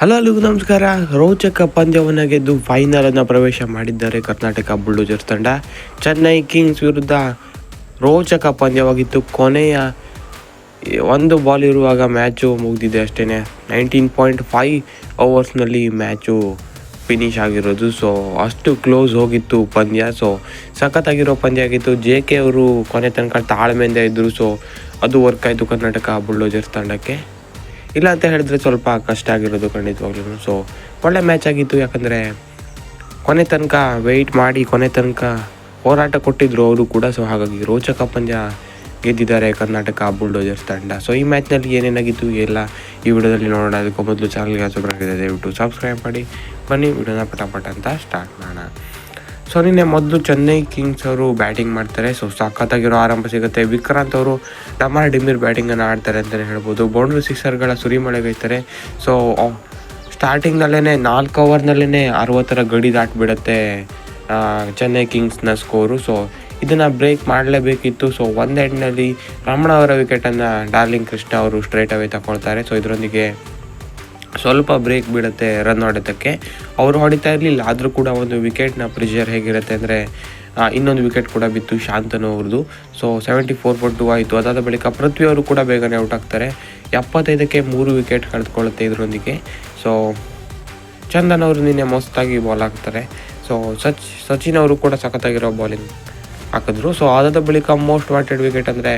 Hello ನಮಸ್ಕಾರ. ರೋಚಕ ಪಂದ್ಯವನ್ನು ಗೆದ್ದು ಫೈನಲ್ ಅನ್ನು ಪ್ರವೇಶ ಮಾಡಿದ್ದಾರೆ ಕರ್ನಾಟಕ ಬುಲ್ಡೋಜರ್ಸ್ ತಂಡ. ಚೆನ್ನೈ ಕಿಂಗ್ಸ್ ವಿರುದ್ಧ ರೋಚಕ ಪಂದ್ಯವಾಗಿತ್ತು. ಕೊನೆಯ ಒಂದು ಬಾಲ್ ಇರುವಾಗ ಮ್ಯಾಚು ಮುಗಿದಿದೆ ಅಷ್ಟೇ ನೈನ್ಟೀನ್ ಪಾಯಿಂಟ್ ಫೈವ್ ಓವರ್ಸ್ನಲ್ಲಿ ಮ್ಯಾಚು ಫಿನಿಶ್ ಆಗಿರೋದು. ಸೊ ಅಷ್ಟು ಕ್ಲೋಸ್ ಹೋಗಿತ್ತು ಪಂದ್ಯ. ಸೊ ಸಖತ್ತಾಗಿರೋ ಪಂದ್ಯ ಆಗಿತ್ತು. ಜೆ ಕೆ ಅವರು ಕೊನೆ ತನಕ ತಾಳ್ಮೆಯಿಂದ ಇದ್ದರು ಸೊ ಅದು ವರ್ಕ್ ಆಯಿತು ಕರ್ನಾಟಕ ಬುಲ್ಡೋಜರ್ಸ್ ತಂಡಕ್ಕೆ. ಇಲ್ಲ ಅಂತ ಹೇಳಿದ್ರೆ ಸ್ವಲ್ಪ ಕಷ್ಟ ಆಗಿರೋದು ಖಂಡಿತವಾಗ್ಲೂ ಸೊ ಒಳ್ಳೆ ಮ್ಯಾಚ್ ಆಗಿತ್ತು. ಯಾಕಂದರೆ ಕೊನೆ ತನಕ ವೆಯ್ಟ್ ಮಾಡಿ ಕೊನೆ ತನಕ ಹೋರಾಟ ಕೊಟ್ಟಿದ್ರು ಅವರು ಕೂಡ. ಸೊ ಹಾಗಾಗಿ ರೋಚಕ ಪಂದ್ಯ ಗೆದ್ದಿದ್ದಾರೆ ಕರ್ನಾಟಕ ಬುಲ್ಡೋಜರ್ಸ್ ತಂಡ. ಸೊ ಈ ಮ್ಯಾಚ್ನಲ್ಲಿ ಏನೇನಾಗಿತ್ತು ಎಲ್ಲ ಈ ವಿಡಿಯೋದಲ್ಲಿ ನೋಡೋಣ. ಅದಕ್ಕೂ ಮೊದಲು ಚಾನಲ್ಗೆ ಹೊಸಬರಾಗಿದೆ ದಯವಿಟ್ಟು ಸಬ್ಸ್ಕ್ರೈಬ್ ಮಾಡಿ. ಬನ್ನಿ, ವಿಡಿಯೋನ ಪಟಾಪಟ ಅಂತ ಸ್ಟಾರ್ಟ್ ಮಾಡೋಣ. ಸೊ ನಿನ್ನೆ ಮೊದಲು ಚೆನ್ನೈ ಕಿಂಗ್ಸ್ ಅವರು ಬ್ಯಾಟಿಂಗ್ ಮಾಡ್ತಾರೆ. ಸೊ ಸಖತ್ತಾಗಿರೋ ಆರಂಭ ಸಿಗುತ್ತೆ. ವಿಕ್ರಾಂತ್ ಅವರು ಡಮಾರ್ ಡಿಮಿರ್ ಬ್ಯಾಟಿಂಗನ್ನು ಆಡ್ತಾರೆ ಅಂತಲೇ ಹೇಳ್ಬೋದು. ಬೌಂಡ್ರಿ ಸಿಕ್ಸರ್ಗಳ ಸುರಿಮಳೆಗೈತಾರೆ ಸೊ ಸ್ಟಾರ್ಟಿಂಗ್ನಲ್ಲೇ ನಾಲ್ಕು ಓವರ್ನಲ್ಲೇ ಅರವತ್ತರ ಗಡಿ ದಾಟಿಬಿಡುತ್ತೆ ಚೆನ್ನೈ ಕಿಂಗ್ಸ್ನ ಸ್ಕೋರು ಸೊ ಇದನ್ನು ಬ್ರೇಕ್ ಮಾಡಲೇಬೇಕಿತ್ತು. ಸೊ ಒಂದು ಎಂಡ್ನಲ್ಲಿ ರಮಣ ಅವರ ವಿಕೆಟನ್ನು ಡಾರ್ಲಿಂಗ್ ಕೃಷ್ಣ ಅವರು ಸ್ಟ್ರೈಟ್ ಅವೇ ತಗೊಳ್ತಾರೆ ಸೊ ಇದರೊಂದಿಗೆ ಸ್ವಲ್ಪ ಬ್ರೇಕ್ ಬೀಳುತ್ತೆ ರನ್ ಹೊಡೆತಕ್ಕೆ. ಅವರು ಹೊಡಿತಾ ಇರಲಿಲ್ಲ, ಆದರೂ ಕೂಡ ಒಂದು ವಿಕೆಟ್ನ ಪ್ರೆಷರ್ ಹೇಗಿರುತ್ತೆ ಅಂದರೆ ಇನ್ನೊಂದು ವಿಕೆಟ್ ಕೂಡ ಬಿತ್ತು ಶಾಂತನು ಅವ್ರದ್ದು so seventy four for two ಆಯಿತು. ಅದಾದ ಬಳಿಕ ಪೃಥ್ವಿ ಅವರು ಕೂಡ ಬೇಗನೆ ಔಟ್ ಆಗ್ತಾರೆ. ಎಪ್ಪತ್ತೈದಕ್ಕೆ ಮೂರು ವಿಕೆಟ್ ಕಳೆದುಕೊಳ್ಳುತ್ತೆ ಇದರೊಂದಿಗೆ. ಸೊ ಚಂದನ್ ಅವರು ನಿನ್ನೆ ಮಸ್ತಾಗಿ ಬಾಲ್ ಹಾಕ್ತಾರೆ. ಸೊ ಸಚ್, ಸಚಿನ್ ಅವರು ಕೂಡ ಸಖತ್ತಾಗಿರೋ ಬಾಲಿಂಗ್ ಹಾಕಿದ್ರು. ಸೊ ಅದಾದ ಬಳಿಕ ಮೋಸ್ಟ್ ವಾಂಟೆಡ್ ವಿಕೆಟ್ ಅಂದರೆ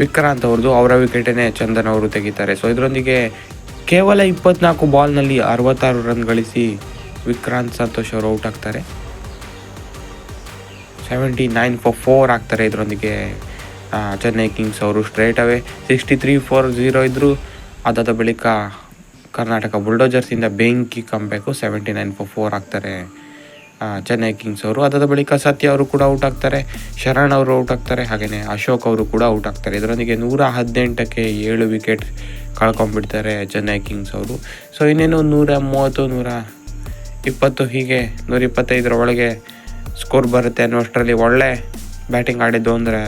ವಿಕ್ರಾಂತ್ ಅವ್ರದ್ದು ಅವರ ವಿಕೆಟನ್ನೇ ಚಂದನ್ ಅವರು ತೆಗಿತಾರೆ. ಸೊ ಇದರೊಂದಿಗೆ ಕೇವಲ ಇಪ್ಪತ್ನಾಲ್ಕು ಬಾಲ್ನಲ್ಲಿ ಅರವತ್ತಾರು ರನ್ ಗಳಿಸಿ ವಿಕ್ರಾಂತ್ ಸಂತೋಷ್ ಅವರು ಔಟ್ ಆಗ್ತಾರೆ. ಸೆವೆಂಟಿ ನೈನ್ ಫಾರ್ ಫೋರ್ ಆಗ್ತಾರೆ ಇದರೊಂದಿಗೆ ಚೆನ್ನೈ ಕಿಂಗ್ಸ್ ಅವರು straight away. Sixty three for zero ಇದ್ದರು ಅದಾದ ಬಳಿಕ ಕರ್ನಾಟಕ ಬುಲ್ಡೋಜರ್ಸಿಂದ ಬೆಂಕಿ ಕಂಬೇಕು ಸೆವೆಂಟಿ ನೈನ್ ಫಾರ್ ಫೋರ್ ಆಗ್ತಾರೆ ಚೆನ್ನೈ ಕಿಂಗ್ಸ್ ಅವರು. ಅದಾದ ಬಳಿಕ ಸತ್ಯ ಅವರು ಕೂಡ ಔಟ್ ಆಗ್ತಾರೆ, ಶರಣ್ ಅವರು ಔಟ್ ಆಗ್ತಾರೆ ಹಾಗೆಯೇ ಅಶೋಕ್ ಅವರು ಕೂಡ ಔಟ್ ಆಗ್ತಾರೆ. ಇದರೊಂದಿಗೆ ನೂರ ಹದಿನೆಂಟಕ್ಕೆ ಏಳು ವಿಕೆಟ್ ಕಳ್ಕೊಂಡ್ಬಿಡ್ತಾರೆ ಚೆನ್ನೈ ಕಿಂಗ್ಸ್ ಅವರು. ಸೊ ಇನ್ನೇನು ನೂರ ಮೂವತ್ತು, ನೂರ ಇಪ್ಪತ್ತು ಹೀಗೆ ನೂರ ಇಪ್ಪತ್ತೈದರ ಒಳಗೆ ಸ್ಕೋರ್ ಬರುತ್ತೆ ಅನ್ನೋಷ್ಟರಲ್ಲಿ ಒಳ್ಳೆ ಬ್ಯಾಟಿಂಗ್ ಆಡಿದ್ದು ಅಂದರೆ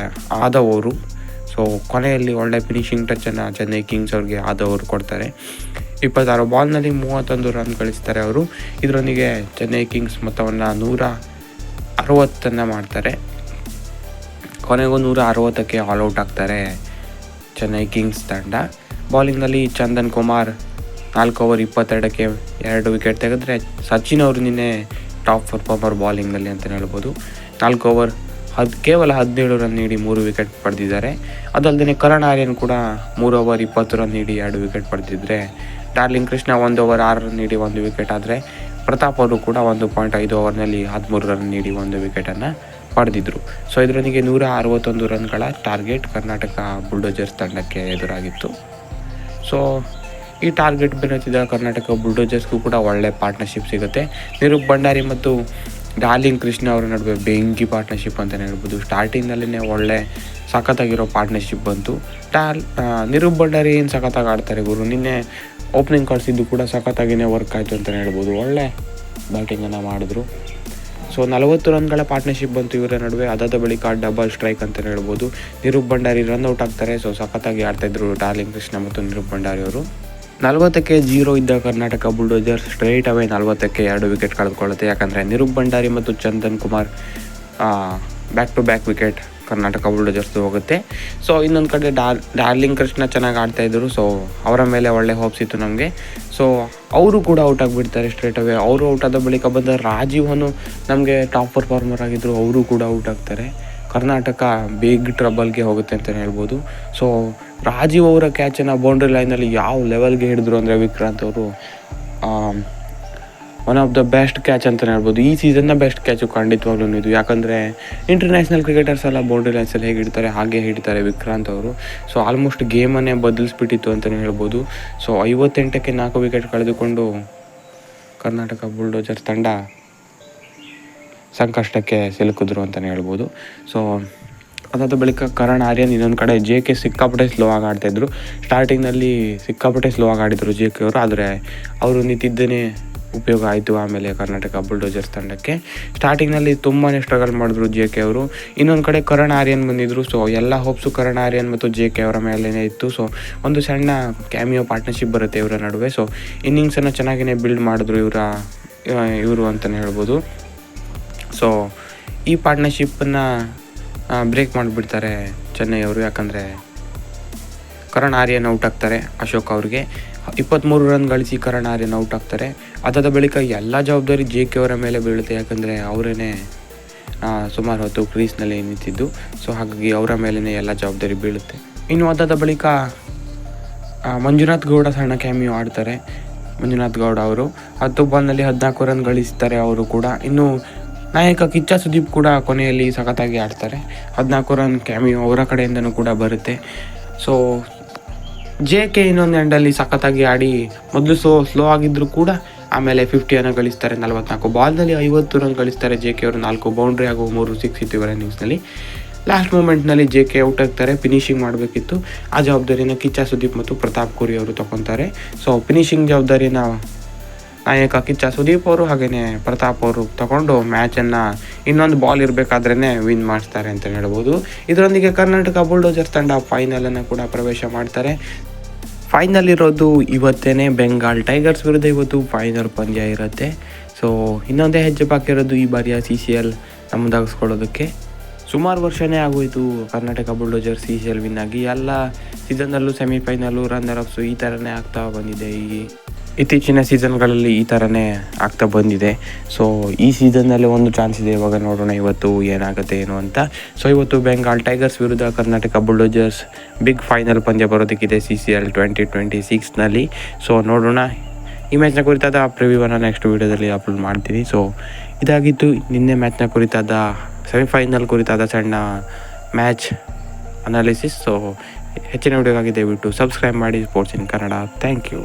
ಆದವರು ಸೊ ಕೊನೆಯಲ್ಲಿ ಒಳ್ಳೆ ಫಿನಿಷಿಂಗ್ ಟಚನ್ನು ಚೆನ್ನೈ ಕಿಂಗ್ಸ್ ಅವ್ರಿಗೆ ಆದವರು ಕೊಡ್ತಾರೆ. ಇಪ್ಪತ್ತಾರು ಬಾಲ್ನಲ್ಲಿ ಮೂವತ್ತೊಂದು ರನ್ ಗಳಿಸ್ತಾರೆ ಅವರು. ಇದರೊಂದಿಗೆ ಚೆನ್ನೈ ಕಿಂಗ್ಸ್ ಮೊತ್ತವನ್ನು ನೂರ ಅರವತ್ತನ್ನು ಮಾಡ್ತಾರೆ. ಕೊನೆಗೂ ನೂರ ಅರವತ್ತಕ್ಕೆ ಆಲ್ ಔಟ್ ಆಗ್ತಾರೆ ಚೆನ್ನೈ ಕಿಂಗ್ಸ್ ತಂಡ. ಬೌಲಿಂಗ್ನಲ್ಲಿ ಚಂದನ್ ಕುಮಾರ್ ನಾಲ್ಕು ಓವರ್ ಇಪ್ಪತ್ತೆರಡಕ್ಕೆ ಎರಡು ವಿಕೆಟ್ ತೆಗೆದ್ರೆ ಸಚಿನ್ ಅವರು ನಿನ್ನೆ ಟಾಪ್ ಪರ್ಫಾರ್ಮರ್ ಬಾಲಿಂಗ್ನಲ್ಲಿ ಅಂತಲೇ ಹೇಳ್ಬೋದು. ನಾಲ್ಕು ಓವರ್ ಹದ್, ಕೇವಲ ಹದಿನೇಳು ರನ್ ನೀಡಿ ಮೂರು ವಿಕೆಟ್ ಪಡೆದಿದ್ದಾರೆ. ಅದಲ್ಲದೆ ಕರಣ್ ಆರ್ಯನ್ ಕೂಡ ಮೂರು ಓವರ್ ಇಪ್ಪತ್ತು ರನ್ ನೀಡಿ ಎರಡು ವಿಕೆಟ್ ಪಡೆದಿದ್ದರೆ ಡಾರ್ಲಿಂಗ್ ಕೃಷ್ಣ ಒಂದು ಓವರ್ ಆರು ರನ್ ನೀಡಿ ಒಂದು ವಿಕೆಟ್ ಆದರೆ ಪ್ರತಾಪ್ ಅವರು ಕೂಡ ಒಂದು ಪಾಯಿಂಟ್ ಐದು ಓವರ್ನಲ್ಲಿ ಹದಿಮೂರು ರನ್ ನೀಡಿ ಒಂದು ವಿಕೆಟನ್ನು ಪಡೆದಿದ್ದರು ಸೊ ಇದರೊಂದಿಗೆ ನೂರ ಅರವತ್ತೊಂದು ರನ್ಗಳ ಟಾರ್ಗೆಟ್ ಕರ್ನಾಟಕ ಬುಲ್ಡೋಜರ್ಸ್ ತಂಡಕ್ಕೆ ಎದುರಾಗಿತ್ತು. ಸೊ ಈ ಟಾರ್ಗೆಟ್ ಬೆನ್ನತ್ತಿದ ಕರ್ನಾಟಕ ಬುಲ್ಡೋಜರ್ಸ್ಗೂ ಕೂಡ ಒಳ್ಳೆ ಪಾರ್ಟ್ನರ್ಶಿಪ್ ಸಿಗುತ್ತೆ. ನಿರುಪ್ ಭಂಡಾರಿ ಮತ್ತು ಡಾರ್ಲಿಂಗ್ ಕೃಷ್ಣ ಅವರ ನಡುವೆ ಬೆಂಕಿ ಪಾರ್ಟ್ನರ್ಶಿಪ್ ಅಂತಲೇ ಹೇಳ್ಬೋದು. ಸ್ಟಾರ್ಟಿಂಗ್ನಲ್ಲೇ ಒಳ್ಳೆ ಸಖತ್ತಾಗಿರೋ ಪಾರ್ಟ್ನರ್ಶಿಪ್ ಬಂತು. ಟಾರ್ ನಿರುಪ್ ಭಂಡಾರಿ ಏನು ಸಖತ್ತಾಗಿ ಆಡ್ತಾರೆ ಗುರು? ನಿನ್ನೆ ಓಪನಿಂಗ್ ಕಳಿಸಿದ್ದು ಕೂಡ ಸಖತ್ತಾಗಿನೇ ವರ್ಕ್ ಆಯಿತು ಅಂತಲೇ ಹೇಳ್ಬೋದು. ಒಳ್ಳೆ ಬ್ಯಾಟಿಂಗನ್ನು ಮಾಡಿದ್ರು. ಸೊ ನಲವತ್ತು ರನ್ಗಳ ಪಾರ್ಟ್ನರ್ಶಿಪ್ ಬಂತು ಇವರ ನಡುವೆ. ಅದಾದ ಬಳಿಕ ಡಬಲ್ ಸ್ಟ್ರೈಕ್ ಅಂತಲೇ ಹೇಳ್ಬೋದು. ನಿರೂಪ್ ಭಂಡಾರಿ ರನ್ ಔಟ್ ಆಗ್ತಾರೆ. ಸೊ ಸಖತ್ತಾಗಿ ಆಡ್ತಾಯಿದ್ರು ಡಾರ್ಲಿಂಗ್ ಕೃಷ್ಣ ಮತ್ತು ನಿರೂಪ್ ಭಂಡಾರಿ ಅವರು. ನಲವತ್ತಕ್ಕೆ ಜೀರೋ ಇದ್ದ ಕರ್ನಾಟಕ ಬುಲ್ಡೋಜರ್ ಸ್ಟ್ರೈಟ್ ಅವೇ ನಲವತ್ತಕ್ಕೆ ಎರಡು ವಿಕೆಟ್ ಕಳೆದುಕೊಳ್ಳುತ್ತೆ. ಯಾಕಂದರೆ ನಿರೂಪ್ ಭಂಡಾರಿ ಮತ್ತು Chandan Kumar back to back wicket Karnataka ಬುಲ್ಡೋಜರ್ಸ್ದು ಹೋಗುತ್ತೆ. ಸೊ ಇನ್ನೊಂದು ಕಡೆ ಡಾರ್, ಡಾರ್ಲಿಂಗ್ ಕೃಷ್ಣ ಚೆನ್ನಾಗಿ ಆಡ್ತಾಯಿದ್ರು ಸೊ ಅವರ ಮೇಲೆ ಒಳ್ಳೆ ಹೋಪ್ಸ್ ಇತ್ತು ನಮಗೆ. ಸೊ ಅವರು ಕೂಡ ಔಟ್ ಆಗಿಬಿಡ್ತಾರೆ ಸ್ಟ್ರೇಟ್ ಅವೇ ಅವರು ಔಟ್ ಆದ ಬಳಿಕ ಬಂದ ರಾಜೀವನು ನಮಗೆ ಟಾಪ್ ಪರ್ಫಾರ್ಮರ್ ಆಗಿದ್ದರು ಅವರು ಕೂಡ ಔಟ್ ಆಗ್ತಾರೆ. ಕರ್ನಾಟಕ ಬಿಗ್ ಟ್ರಬಲ್ಗೆ ಹೋಗುತ್ತೆ ಅಂತಲೇ ಹೇಳ್ಬೋದು. ಸೊ ರಾಜೀವ್ ಅವರ ಕ್ಯಾಚನ್ನು ಬೌಂಡ್ರಿ ಲೈನಲ್ಲಿ ಯಾವ ಲೆವೆಲ್ಗೆ ಹಿಡಿದ್ರು ಅಂದರೆ ವಿಕ್ರಾಂತ್ ಅವರು one of the best catch ಅಂತಲೇ ಹೇಳ್ಬೋದು. ಈ ಸೀಸನ್ನ ಬೆಸ್ಟ್ ಕ್ಯಾಚು ಖಂಡಿತವಾಗ್ಲೂ ಇದು. ಯಾಕಂದರೆ ಇಂಟರ್ನ್ಯಾಷನಲ್ ಕ್ರಿಕೆಟರ್ಸ್ ಎಲ್ಲ ಬೌಂಡ್ರಿ ಲೈನ್ಸಲ್ಲಿ ಹೇಗೆ ಇಡ್ತಾರೆ, ಹಾಗೆ ಹಿಡಿತಾರೆ ವಿಕ್ರಾಂತ್ ಅವರು. ಸೊ ಆಲ್ಮೋಸ್ಟ್ ಗೇಮನ್ನೇ ಬದಲಿಸ್ಬಿಟ್ಟಿತ್ತು ಅಂತಲೇ ಹೇಳ್ಬೋದು. ಸೊ ಐವತ್ತೆಂಟಕ್ಕೆ ನಾಲ್ಕು ವಿಕೆಟ್ ಕಳೆದುಕೊಂಡು ಕರ್ನಾಟಕ ಬುಲ್ಡೋಜರ್ ತಂಡ ಸಂಕಷ್ಟಕ್ಕೆ ಸಿಲುಕಿದ್ರು ಅಂತಲೇ ಹೇಳ್ಬೋದು. ಸೊ ಅದಾದ ಬಳಿಕ ಕರಣ್ ಆರ್ಯನ್ ಇನ್ನೊಂದು ಕಡೆ ಜೆ ಕೆ ಸಿಕ್ಕಾಪಟ್ಟೆ ಸ್ಲೋ ಆಗಿ ಆಡ್ತಾಯಿದ್ರು ಸ್ಟಾರ್ಟಿಂಗ್ನಲ್ಲಿ ಸಿಕ್ಕಾಪಟ್ಟೆ ಸ್ಲೋ ಆಗಿ ಆಡಿದರು ಜೆ ಕೆ ಅವರು, ಆದರೆ ಅವರು ನಿಂತಿದ್ದೇನೆ ಉಪಯೋಗ ಆಯಿತು. ಆಮೇಲೆ ಕರ್ನಾಟಕ ಬುಲ್ಡೋಜರ್ಸ್ ತಂಡಕ್ಕೆ ಸ್ಟಾರ್ಟಿಂಗ್ನಲ್ಲಿ ತುಂಬಾ ಸ್ಟ್ರಗಲ್ ಮಾಡಿದ್ರು ಜೆ ಕೆ ಅವರು. ಇನ್ನೊಂದು ಕಡೆ ಕರಣ್ ಆರ್ಯನ್ ಬಂದಿದ್ರು. ಸೊ, ಎಲ್ಲ ಹೋಪ್ಸು ಕರಣ್ ಆರ್ಯನ್ ಮತ್ತು ಜೆ ಕೆ ಅವರ ಮೇಲೇ ಇತ್ತು. ಸೊ, ಒಂದು ಸಣ್ಣ ಕ್ಯಾಮಿಯೋ ಪಾರ್ಟ್ನರ್ಶಿಪ್ ಬರುತ್ತೆ ಇವರ ನಡುವೆ. ಸೊ ಇನ್ನಿಂಗ್ಸನ್ನು ಚೆನ್ನಾಗಿಯೇ ಬಿಲ್ಡ್ ಮಾಡಿದ್ರು ಇವರ, ಇವರು ಅಂತಲೇ ಹೇಳ್ಬೋದು. ಸೊ, ಈ ಪಾರ್ಟ್ನರ್ಶಿಪ್ಪನ್ನು ಬ್ರೇಕ್ ಮಾಡಿಬಿಡ್ತಾರೆ ಚೆನ್ನೈ ಅವರು. ಯಾಕಂದರೆ ಕರಣ್ ಆರ್ಯನ್ ಔಟ್ ಆಗ್ತಾರೆ ಅಶೋಕ್ ಅವ್ರಿಗೆ. ಇಪ್ಪತ್ತ್ಮೂರು ರನ್ ಗಳಿಸಿ ಕರಣ್ ಔಟ್ ಆಗ್ತಾರೆ. ಅದಾದ ಬಳಿಕ ಎಲ್ಲ ಜವಾಬ್ದಾರಿ ಜೆ ಕೆ ಅವರ ಮೇಲೆ ಬೀಳುತ್ತೆ. ಯಾಕಂದರೆ ಅವರೇ ಸುಮಾರು ಹೊತ್ತು ಕ್ರೀಸ್ನಲ್ಲಿ ನಿಂತಿದ್ದು. ಸೊ ಹಾಗಾಗಿ ಅವರ ಮೇಲೇ ಎಲ್ಲ ಜವಾಬ್ದಾರಿ ಬೀಳುತ್ತೆ. ಇನ್ನು ಅದಾದ ಬಳಿಕ ಮಂಜುನಾಥ್ ಗೌಡ ಸಣ್ಣ ಕ್ಯಾಮಿಯು ಆಡ್ತಾರೆ. ಮಂಜುನಾಥ್ ಗೌಡ ಅವರು ಹತ್ತು ಬಾಲ್ನಲ್ಲಿ ಹದಿನಾಲ್ಕು ರನ್ ಗಳಿಸ್ತಾರೆ ಅವರು ಕೂಡ. ಇನ್ನು ನಾಯಕ ಕಿಚ್ಚ ಸುದೀಪ್ ಕೂಡ ಕೊನೆಯಲ್ಲಿ ಸಖತ್ತಾಗಿ ಆಡ್ತಾರೆ. ಹದಿನಾಲ್ಕು ರನ್ ಕ್ಯಾಮಿಯು ಅವರ ಕಡೆಯಿಂದನೂ ಕೂಡ ಬರುತ್ತೆ. ಸೊ ಜೆ ಕೆ ಇನ್ನೊಂದು ಎಂಡಲ್ಲಿ ಸಖತ್ತಾಗಿ ಆಡಿ ಮೊದಲು ಸ್ಲೋ ಸ್ಲೋ ಆಗಿದ್ದರೂ ಕೂಡ ಆಮೇಲೆ ಫಿಫ್ಟಿಯನ್ನು ಗಳಿಸ್ತಾರೆ, ನಲವತ್ನಾಲ್ಕು ಬಾಲ್ನಲ್ಲಿ ಐವತ್ತು ರನ್ ಗಳಿಸ್ತಾರೆ ಜೆ ಕೆ ಅವರು, ನಾಲ್ಕು ಬೌಂಡ್ರಿ ಹಾಗೂ ಮೂರು ಸಿಕ್ಸ್ ಇವರ ಇನ್ನಿಂಗ್ಸ್ನಲ್ಲಿ ಲಾಸ್ಟ್ ಮೂಮೆಂಟ್ನಲ್ಲಿ ಜೆ ಕೆ ಔಟ್ ಆಗ್ತಾರೆ ಫಿನಿಶಿಂಗ್ ಮಾಡಬೇಕಿತ್ತು. ಆ ಜವಾಬ್ದಾರಿನ ಕಿಚ್ಚ ಸುದೀಪ್ ಮತ್ತು ಪ್ರತಾಪ್ ಕುರಿ ಅವರು ತಗೊತಾರೆ. ಸೊ ಫಿನಿಶಿಂಗ್ ಜವಾಬ್ದಾರಿನ ನಾಯಕ ಕಿಚ್ಚ ಸುದೀಪ್ ಅವರು ಹಾಗೆಯೇ ಪ್ರತಾಪ್ ಅವರು ತಗೊಂಡು ಮ್ಯಾಚನ್ನು ಇನ್ನೊಂದು ಬಾಲ್ ಇರಬೇಕಾದ್ರೇ ವಿನ್ ಮಾಡ್ತಾರೆ ಅಂತ ಹೇಳ್ಬೋದು. ಇದರೊಂದಿಗೆ ಕರ್ನಾಟಕ ಬುಲ್ಡೋಜರ್ಸ್ ತಂಡ ಫೈನಲನ್ನು ಕೂಡ ಪ್ರವೇಶ ಮಾಡ್ತಾರೆ. ಫೈನಲ್ ಇರೋದು ಇವತ್ತೇ ಬೆಂಗಾಲ್ ಟೈಗರ್ಸ್ ವಿರುದ್ಧ ಇವತ್ತು ಫೈನಲ್ ಪಂದ್ಯ ಇರುತ್ತೆ. ಸೊ ಇನ್ನೊಂದೇ ಹೆಜ್ಜೆ ಬಾಕಿ ಇರೋದು ಈ ಬಾರಿಯ ಸಿ ಸಿ ಎಲ್ ನಮ್ಮದಾಗಿಸ್ಕೊಳ್ಳೋದಕ್ಕೆ ಸುಮಾರು ವರ್ಷನೇ ಆಗೋಯಿತು Karnataka bulldozer C C L win ಆಗಿ. ಎಲ್ಲ ಸೀಸನ್ನಲ್ಲೂ ಸೆಮಿಫೈನಲ್ಲು ರನ್ನರ್ ಅಪ್ಸು ಈ ಥರನೇ ಆಗ್ತಾ ಬಂದಿದೆ ಈ ಇತ್ತೀಚಿನ ಸೀಸನ್ಗಳಲ್ಲಿ ಈ ಥರನೇ ಆಗ್ತಾ ಬಂದಿದೆ. ಸೊ ಈ ಸೀಸನ್ನಲ್ಲಿ ಒಂದು ಚಾನ್ಸ್ ಇದೆ. ಇವಾಗ ನೋಡೋಣ ಇವತ್ತು ಏನಾಗುತ್ತೆ, ಏನು ಅಂತ. ಸೊ ಇವತ್ತು ಬೆಂಗಾಲ್ ಟೈಗರ್ಸ್ ವಿರುದ್ಧ ಕರ್ನಾಟಕ ಬುಲ್ಡೋಜರ್ಸ್ ಬಿಗ್ ಫೈನಲ್ ಪಂದ್ಯ ಬರೋದಕ್ಕಿದೆ C C L twenty twenty ಸಿಕ್ಸ್ನಲ್ಲಿ so ನೋಡೋಣ. ಈ ಮ್ಯಾಚ್ನ ಕುರಿತಾದ ಪ್ರಿವ್ಯೂವನ್ನು ನೆಕ್ಸ್ಟ್ ವೀಡಿಯೋದಲ್ಲಿ ಅಪ್ಲೋಡ್ ಮಾಡ್ತೀನಿ ಸೊ ಇದಾಗಿತ್ತು ನಿನ್ನೆ ಮ್ಯಾಚ್ನ ಕುರಿತಾದ ಸೆಮಿಫೈನಲ್ ಕುರಿತಾದ ಸಣ್ಣ ಮ್ಯಾಚ್ ಅನಾಲಿಸಿಸ್ ಸೊ ಹೆಚ್ಚಿನ ವಿಡಿಯೋಗಾಗಿ ದಯವಿಟ್ಟು ಸಬ್ಸ್ಕ್ರೈಬ್ ಮಾಡಿ. Sports in Kannada thank you